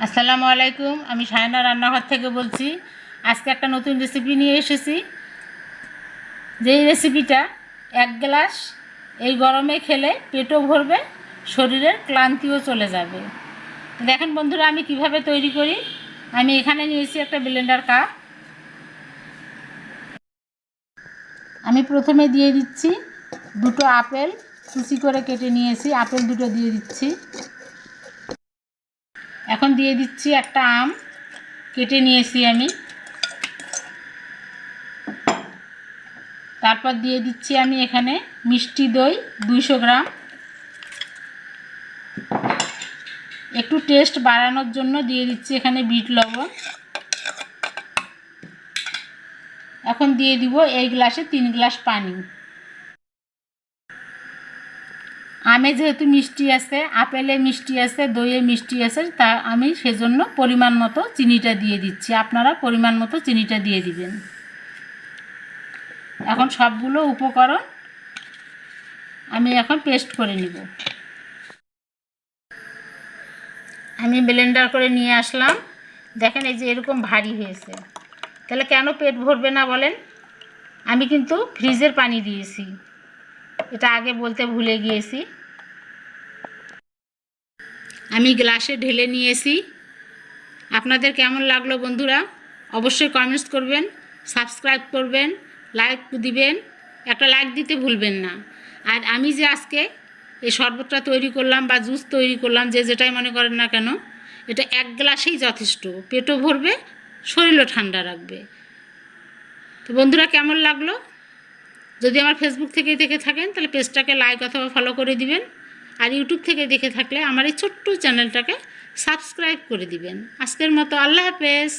আসসালামু আলাইকুম, আমি সায়না রান্নাঘর থেকে বলছি, আজকে একটা নতুন রেসিপি নিয়ে এসেছি। যেই রেসিপিটা এক গ্লাস এই গরমে খেলে পেটও ভরবে, শরীরের ক্লান্তিও চলে যাবে। দেখেন বন্ধুরা, আমি কীভাবে তৈরি করি। আমি এখানে নিয়েছি একটা ব্লেন্ডার কাপ আমি প্রথমে দিয়ে দিচ্ছি দুটো আপেল, কুচি করে কেটে নিয়েছি, আপেল দুটো দিয়ে দিচ্ছি। এখন দিয়ে দিচ্ছি একটা আম। কেটে নিয়েছি আমি। তারপর দিয়ে দিচ্ছি আমি এখানে মিষ্টি দই দুইশো গ্রাম। একটু টেস্ট বাড়ানোর জন্য দিয়ে দিচ্ছি এখানে বিট লবণ। এখন দিয়ে দিব এই গ্লাসে তিন গ্লাস পানি। আমে যেহেতু মিষ্টি আছে, আপেলে মিষ্টি আছে, দইয়ে মিষ্টি আছে, তা আমি সেজন্য পরিমাণ মতো চিনিটা দিয়ে দিচ্ছি। আপনারা পরিমাণ মতো চিনিটা দিয়ে দিবেন। এখন সবগুলো উপকরণ আমি এখন পেস্ট করে নিব। আমি ব্লেন্ডার করে নিয়ে আসলাম। দেখেন এই যে এরকম ভারী হয়েছে। তাহলে কেন পেট ভরবে না বলেন? আমি কিন্তু ফ্রিজের পানি দিয়েছি। এটা আগে বলতে ভুলে গিয়েছি। আমি গ্লাসে ঢেলে নিয়েছি। আপনাদের কেমন লাগল বন্ধুরা? অবশ্যই কমেন্টস করবেন সাবস্ক্রাইব করবেন লাইক দিবেন। একটা লাইক দিতে ভুলবেন না। আর আমি যে আজকে এই শরবতটা তৈরি করলাম বা জুস তৈরি করলাম, যে যেটাই মনে করেন না কেন, এটা এক গ্লাসেই যথেষ্ট। পেটও ভরবে, শরীরও ঠান্ডা রাখবে। তো বন্ধুরা, কেমন লাগল? যদি আমার ফেসবুক থেকে দেখে থাকেন, তাহলে পেজটাকে লাইক অথবা ফলো করে দিবেন। আর ইউটিউব থেকে দেখে থাকলে আমার এই ছোট্ট চ্যানেলটাকে সাবস্ক্রাইব করে দিবেন। আজকের মতো আল্লাহ হাফেজ।